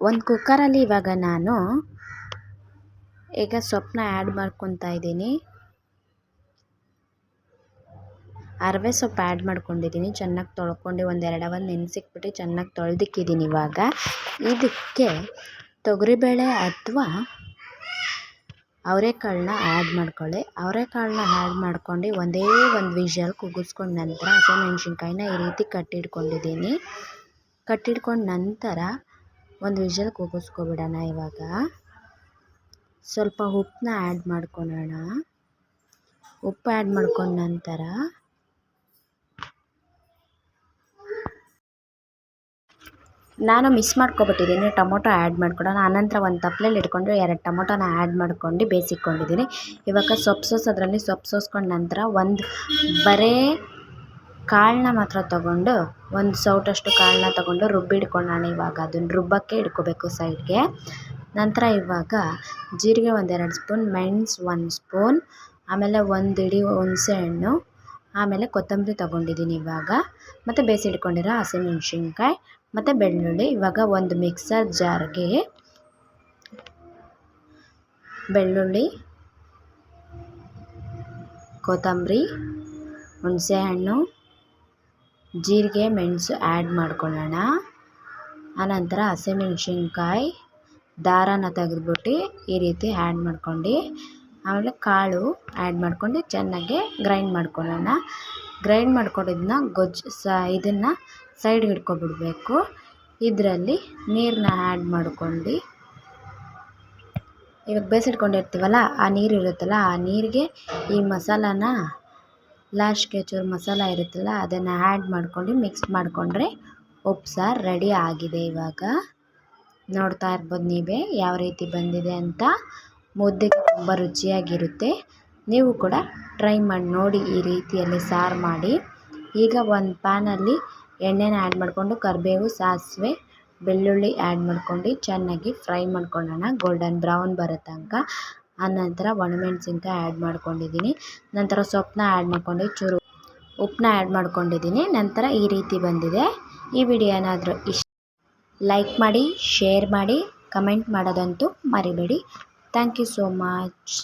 ಒಂದು ಕುಕ್ಕರಲ್ಲಿ ಇವಾಗ ನಾನು ಈಗ ಸೊಪ್ಪನ್ನ ಆ್ಯಡ್ ಮಾಡ್ಕೊತಾ ಇದ್ದೀನಿ. ಅರವೆ ಸೊಪ್ಪು ಆ್ಯಡ್ ಮಾಡ್ಕೊಂಡಿದ್ದೀನಿ. ಚೆನ್ನಾಗಿ ತೊಳ್ಕೊಂಡು ಒಂದು ಎರಡು ಅವರ್ ನೆನೆಸಿಕ್ಬಿಟ್ಟು ಚೆನ್ನಾಗಿ ತೊಳೆದಿಕ್ಕಿದ್ದೀನಿ ಇವಾಗ. ಇದಕ್ಕೆ ತೊಗರಿಬೇಳೆ ಅಥವಾ ಅವರೆಕಾಳನ್ನ ಆ್ಯಡ್ ಮಾಡ್ಕೊಳ್ಳಿ. ಅವರೆಕಾಳನ್ನ ಆ್ಯಡ್ ಮಾಡ್ಕೊಂಡು ಒಂದೇ ಒಂದು ವಿಷಲ್ ಕೂಗಿಸ್ಕೊಂಡ ನಂತರ ಹಸಿಮೆಣ್ಸಿನ್ಕಾಯಿನ ಈ ರೀತಿ ಕಟ್ಟಿಟ್ಕೊಂಡಿದ್ದೀನಿ. ಕಟ್ಟಿಟ್ಕೊಂಡ ನಂತರ ಒಂದು ವಿಷಲ್ ಕೂಗಿಸ್ಕೊಬಿಡೋಣ ಇವಾಗ. ಸ್ವಲ್ಪ ಉಪ್ಪನ್ನ ಆ್ಯಡ್ ಮಾಡ್ಕೊಳೋಣ. ಉಪ್ಪು ಆ್ಯಡ್ ಮಾಡ್ಕೊಂಡ ನಂತರ ನಾನು ಮಿಸ್ ಮಾಡ್ಕೊಬಿಟ್ಟಿದ್ದೀನಿ. ಟೊಮೊಟೊ ಆ್ಯಡ್ ಮಾಡ್ಕೊಡೋಣ ಆನಂತರ ಒಂದು ತಪ್ಲೇಲಿ ಇಟ್ಕೊಂಡು ಎರಡು ಟೊಮೊಟೊನ ಆ್ಯಡ್ ಮಾಡ್ಕೊಂಡು ಬೇಯಿಸಿಕೊಂಡಿದ್ದೀನಿ. ಇವಾಗ ಸೊಪ್ಪು ಸೋಸೋದ್ರಲ್ಲಿ ಸೊಪ್ಪು ಸೋಸ್ಕೊಂಡ ನಂತರ ಒಂದು ಬರೇ ಕಾಳನ್ನ ಮಾತ್ರ ತಗೊಂಡು ಒಂದು ಸೌಟಷ್ಟು ಕಾಳನ್ನ ತೊಗೊಂಡು ರುಬ್ಬಿಡ್ಕೊಳ್ಳೋಣ ಇವಾಗ. ಅದನ್ನು ರುಬ್ಬಕ್ಕೆ ಇಟ್ಕೋಬೇಕು ಸೈಡ್ಗೆ. ನಂತರ ಇವಾಗ ಜೀರಿಗೆ ಒಂದೆರಡು ಸ್ಪೂನ್, ಮೆಣಸು ಒಂದು ಸ್ಪೂನ್, ಆಮೇಲೆ ಒಂದು ಇಡೀ ಹುಣಸೆ ಹಣ್ಣು, ಆಮೇಲೆ ಕೊತ್ತಂಬರಿ ತೊಗೊಂಡಿದ್ದೀನಿ ಇವಾಗ. ಮತ್ತು ಬೇಯಿಸಿಟ್ಕೊಂಡಿರೋ ಹಸಿಮೆಣ್ಸಿನ್ಕಾಯಿ, ಮತ್ತು ಬೆಳ್ಳುಳ್ಳಿ, ಇವಾಗ ಒಂದು ಮಿಕ್ಸರ್ ಜಾರ್ಗೆ ಬೆಳ್ಳುಳ್ಳಿ, ಕೊತ್ತಂಬರಿ ಹುಣಸೆಹಣ್ಣು ಜೀರಿಗೆ, ಮೆಣಸು ಆ್ಯಡ್ ಮಾಡ್ಕೊಳ್ಳೋಣ. ಆನಂತರ ಹಸಿಮೆಣ್ಸಿನ್ಕಾಯಿ, ದಾರಾನ ತೆಗೆದ್ಬಿಟ್ಟು ಈ ರೀತಿ ಆ್ಯಡ್ ಮಾಡ್ಕೊಂಡು, ಆಮೇಲೆ ಕಾಳು ಆ್ಯಡ್ ಮಾಡ್ಕೊಂಡು ಚೆನ್ನಾಗಿ ಗ್ರೈಂಡ್ ಮಾಡ್ಕೊಳ್ಳೋಣ. ಗ್ರೈಂಡ್ ಮಾಡ್ಕೊಂಡಿದ್ದನ್ನ ಗೊಜ್ಜು, ಸ, ಇದನ್ನು ಸೈಡ್ಗೆ ಇಟ್ಕೊಬಿಡಬೇಕು. ಇದರಲ್ಲಿ ನೀರನ್ನ ಆ್ಯಡ್ ಮಾಡ್ಕೊಂಡು, ಇವಾಗ ಬೇಯಿಸಿಟ್ಕೊಂಡಿರ್ತೀವಲ್ಲ ಆ ನೀರು ಇರುತ್ತಲ್ಲ, ಆ ನೀರಿಗೆ ಈ ಮಸಾಲಾನ ಲಾಸ್ಟ್ಗೆ ಚೂರು ಮಸಾಲ ಇರುತ್ತಲ್ಲ, ಅದನ್ನು ಆ್ಯಡ್ ಮಾಡ್ಕೊಂಡು ಮಿಕ್ಸ್ ಮಾಡಿಕೊಂಡ್ರೆ ಉಪ್ಸಾರು ರೆಡಿ ಆಗಿದೆ ಇವಾಗ. ನೋಡ್ತಾ ಇರ್ಬೋದು ನೀವೇ ಯಾವ ರೀತಿ ಬಂದಿದೆ ಅಂತ. ಮುದ್ದೆಗೆ ತುಂಬ ರುಚಿಯಾಗಿರುತ್ತೆ. ನೀವು ಕೂಡ ಟ್ರೈ ಮಾಡಿ, ನೋಡಿ ಈ ರೀತಿಯಲ್ಲಿ ಸಾರು ಮಾಡಿ. ಈಗ ಒಂದು ಪ್ಯಾನಲ್ಲಿ ಎಣ್ಣೆನ ಆ್ಯಡ್ ಮಾಡಿಕೊಂಡು ಕರಿಬೇವು, ಸಾಸಿವೆ, ಬೆಳ್ಳುಳ್ಳಿ ಆ್ಯಡ್ ಮಾಡ್ಕೊಂಡು ಚೆನ್ನಾಗಿ ಫ್ರೈ ಮಾಡ್ಕೊಳ್ಳೋಣ. ಗೋಲ್ಡನ್ ಬ್ರೌನ್ ಬರೋ ತನಕ. ಆನಂತರ ಒಣಮೆಣ್ಸಿನ್ಕಾಯಿ ಆ್ಯಡ್ ಮಾಡ್ಕೊಂಡಿದ್ದೀನಿ ನಂತರ ಸೊಪ್ಪನ್ನ ಆ್ಯಡ್ ಮಾಡ್ಕೊಂಡು ಚೂರು ಉಪ್ಪನ್ನ ಆ್ಯಡ್ ಮಾಡ್ಕೊಂಡಿದ್ದೀನಿ ನಂತರ ಈ ರೀತಿ ಬಂದಿದೆ. ಈ ವಿಡಿಯೋ ಏನಾದರೂ ಇಷ್ಟ ಲೈಕ್ ಮಾಡಿ ಶೇರ್ ಮಾಡಿ ಕಮೆಂಟ್ ಮಾಡೋದಂತೂ ಮರಿಬೇಡಿ. Thank you so much